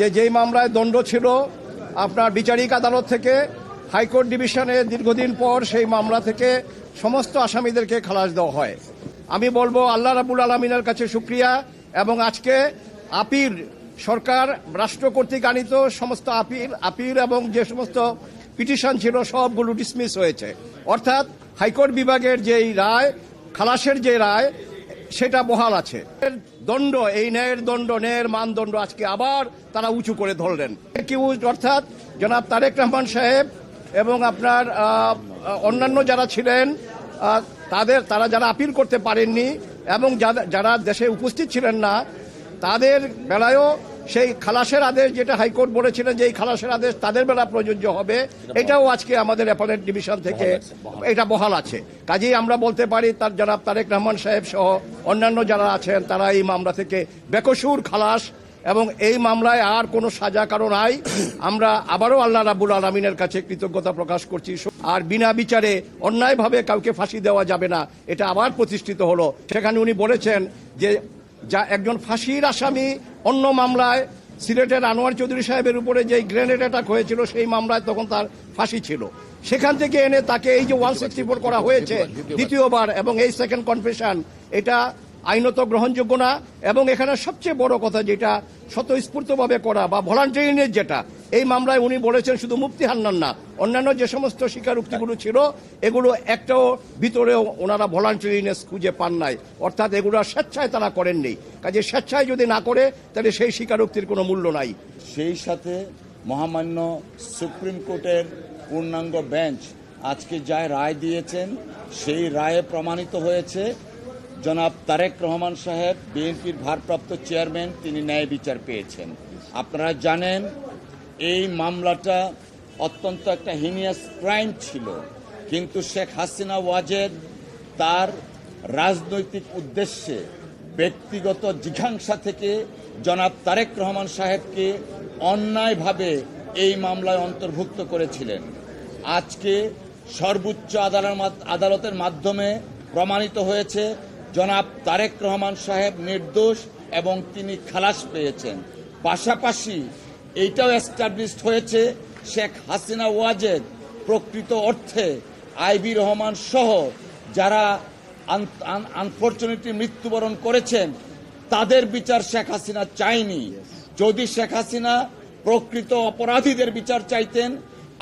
যে যেই মামলায় দণ্ড ছিল আপনার বিচারিক আদালত থেকে, হাইকোর্ট ডিভিশনে দীর্ঘদিন পর সেই মামলা থেকে সমস্ত আসামিদেরকে খালাস দেওয়া হয়। আমি বলব, আল্লাহ রাবুল আলমিনের কাছে সুক্রিয়া এবং আজকে আপিল সরকার, রাষ্ট্র কর্তৃক আনিত সমস্ত আপিল আপিল এবং যে সমস্ত পিটিশন ছিল সবগুলো ডিসমিস হয়েছে। অর্থাৎ হাইকোর্ট বিভাগের যেই রায়, খালাসের যে রায়, সেটা বহাল আছে। দণ্ড, এই ন্যায়ের দণ্ড, ন্যায়ের মানদণ্ড আজকে আবার তারা উঁচু করে ধরলেন। কিউজ অর্থাৎ জনাব তারেক রহমান সাহেব এবং আপনার অন্যান্য যারা ছিলেন তাদের, তারা যারা আপিল করতে পারেননি এবং যারা- যারা দেশে উপস্থিত ছিলেন না, তাদের বেলায়ও সেই খালাসের আদেশ যেটা হাইকোর্ট বলেছিলেন যে এই খালাসের আদেশ তাদের বেলা প্রযোজ্য হবে এটাও আজকে আমাদের অ্যাপলেট ডিভিশন থেকে এটা বহাল আছে। কাজেই আমরা বলতে পারি তার জনাব তারেক রহমান সাহেব সহ অন্যান্য যারা আছেন তারা এই মামলা থেকে বেকসুর খালাস এবং এই মামলায় আর কোনো সাজা কারও নাই। আমরা আবারও আল্লাহ রাবুল আলমিনের কাছে কৃতজ্ঞতা প্রকাশ করছি। আর বিনা বিচারে অন্যায়ভাবে কাউকে ফাঁসি দেওয়া যাবে না এটা আবার প্রতিষ্ঠিত হলো। সেখানে উনি বলেছেন যে যা একজন ফাঁসির আসামি অন্য মামলায় সিলেটের আনোয়ার চৌধুরী সাহেবের উপরে যে গ্রেনেড অ্যাটাক হয়েছিল, সেই মামলায় তখন তার ফাঁসি ছিল। সেখান থেকে এনে তাকে এই যে ওয়ান সিক্সটি ফোর করা হয়েছে দ্বিতীয়বার, এবং এই সেকেন্ড কনফেশন, এটা আইনত গ্রহণযোগ্য না। এবং এখানে সবচেয়ে বড় কথা যেটা, স্বতঃস্ফূর্তভাবে করা বা ভলান্টিয়ারিংয়ের যেটা এই মামলায় উনি বলেছেন শুধু মুক্তি হান্নান না, অন্যান্য যে সমস্ত স্বীকারোক্তিগুলো ছিল, এগুলো একটাও ভিতরেও ওনারা ভলান্টিয়ারিনেস খুঁজে পান নাই। অর্থাৎ এগুলো স্বেচ্ছায় তারা করেননি। কাজে স্বেচ্ছায় যদি না করে, তাহলে সেই স্বীকারোক্তির কোনো মূল্য নাই। সেই সাথে মহামান্য সুপ্রিম কোর্টের পূর্ণাঙ্গ বেঞ্চ আজকে যা রায় দিয়েছেন, সেই রায়ে প্রমাণিত হয়েছে, জনাব তারেক রহমান সাহেব, বিএনপির ভারপ্রাপ্ত চেয়ারম্যান, তিনি ন্যায় বিচার পেয়েছেন। আপনারা জানেন এই মামলাটা অত্যন্ত একটা হিনিয়াস ক্রাইম ছিল। কিন্তু শেখ হাসিনা ওয়াজেদ তার রাজনৈতিক উদ্দেশ্যে ব্যক্তিগত জিঘাংসা থেকে জনাব তারেক রহমান সাহেবকে অন্যায়ভাবে এই মামলায় অন্তর্ভুক্ত করেছিলেন। আজকে সর্বোচ্চ আদালত- আদালতের মাধ্যমে প্রমাণিত হয়েছে, জনাব তারেক রহমান সাহেব নির্দোষ এবং তিনি খালাস পেয়েছেন। পাশাপাশি এইটাও এস্টাবলিশড হয়েছে শেখ হাসিনা ওয়াজেদ প্রকৃত অর্থে আইবি রহমান সহ যারা আনফর্চুনেটলি মৃত্যুবরণ করেছেন, তাদের বিচার শেখ হাসিনা চায়নি। যদি শেখ হাসিনা প্রকৃত অপরাধীদের বিচার চাইতেন,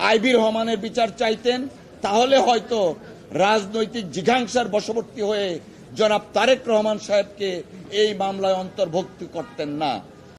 আইবি রহমানের বিচার চাইতেন, তাহলে হয়তো রাজনৈতিক জিঘাংসার বশবর্তী হয়ে জনাব তারেক রহমান সাহেবকে এই মামলায় অন্তর্ভুক্ত করতেন না।